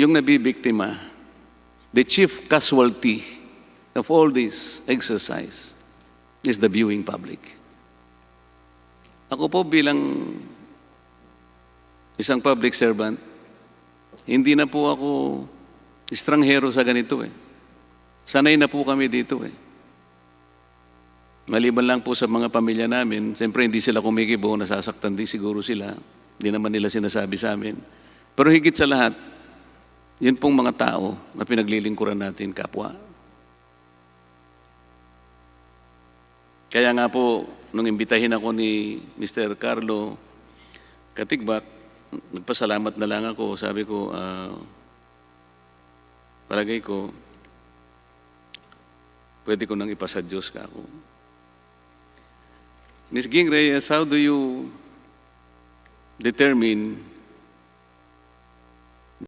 yung nabibiktima, the chief casualty of all this exercise is the viewing public. Ako po bilang isang public servant, hindi na po ako estranghero sa ganito eh. Sanay na po kami dito eh. Maliban lang po sa mga pamilya namin, siyempre hindi sila kumikibo, nasasaktan din siguro sila. Hindi naman nila sinasabi sa amin. Pero higit sa lahat, yun pong mga tao na pinaglilingkuran natin kapwa. Kaya nga po, nung imbitahin ako ni Mr. Carlo Katigbak, nagpasalamat na lang ako. Sabi ko, ah, palagay ko, pwede ko nang ipasa Diyos ka ako. Ms. Ging how do you determine